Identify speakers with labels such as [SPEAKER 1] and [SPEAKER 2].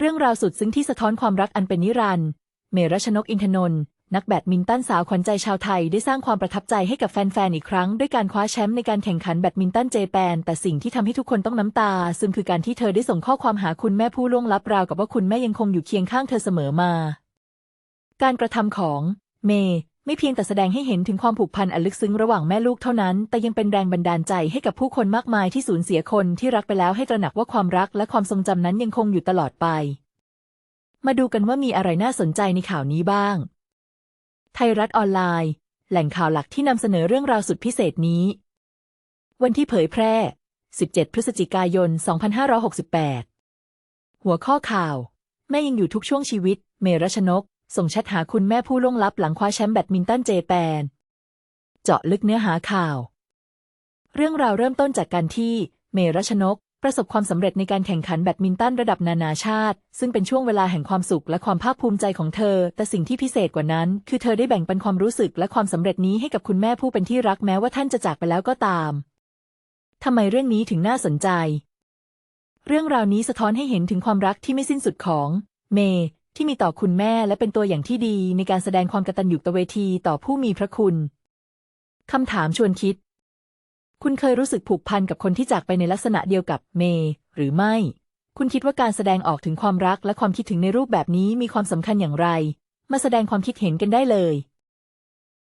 [SPEAKER 1] เรื่องราวสุดซึ้งที่สะท้อนความรักอันเป็นนิรันดร์เมรัชนกอินทนนท์นักแบดมินตันสาวขวัญใจชาวไทยได้สร้างความประทับใจให้กับแฟนๆ อีกครั้ง ด้วยการคว้าแชมป์ในการแข่งขันแบดมินตันเจแปน แต่สิ่งที่ทำให้ทุกคนต้องน้ำตา ซึมคือการที่เธอได้ส่งข้อความหาคุณแม่ผู้ล่วงลับราวกับว่าคุณแม่ยังคงอยู่เคียงข้างเธอเสมอมา การกระทำของ เมย์ ไม่เพียงแต่แสดงให้เห็นถึงความผูกพันอันลึกซึ้งระหว่างแม่ลูกเท่านั้น แต่ยังเป็นแรงบันดาลใจให้กับผู้คนมากมายที่สูญเสียคนที่รักไปแล้วให้ตระหนักว่าความรักและความทรงจำนั้นยังคงอยู่ตลอดไป มาดูกันว่ามีอะไรน่าสนใจในข่าวนี้บ้าง ไทยรัฐออนไลน์ แหล่งข่าวหลักที่นำเสนอเรื่องราวสุดพิเศษนี้ วันที่เผยแพร่ 17 พฤศจิกายน 2568 หัวข้อข่าว แม่ยังอยู่ทุกช่วงชีวิต เมรัชนก ส่งแชทหาคุณแม่ผู้ล่วงลับหลังคว้าแชมป์แบดมินตันเจแปน เจาะลึกเนื้อหาข่าว เรื่องราวเริ่มต้นจากการที่เมรัชนก ประสบความสำเร็จในการแข่งขันแบดมินตันระดับนานาชาติ ซึ่งเป็นช่วงเวลาแห่งความสุขและความภาคภูมิใจของเธอ แต่สิ่งที่พิเศษกว่านั้น คือเธอได้แบ่งปันความรู้สึกและความสำเร็จนี้ให้กับคุณแม่ผู้เป็นที่รักแม้ว่าท่านจะจากไปแล้วก็ตามทำไมเรื่องนี้ถึงน่าสนใจ เรื่องราวนี้สะท้อนให้เห็นถึงความรักที่ไม่สิ้นสุดของ เม ที่มีต่อคุณแม่และเป็นตัวอย่างที่ดีในการแสดงความกตัญญูตเวทีต่อผู้มีพระคุณ คำถามชวนคิด คุณเคยรู้สึกผูกพันกับคนที่จากไปในลักษณะเดียวกับเมย์หรือไม่ คุณคิดว่าการแสดงออกถึงความรักและความคิดถึงในรูปแบบนี้มีความสำคัญอย่างไร มาแสดงความคิดเห็นกันได้เลย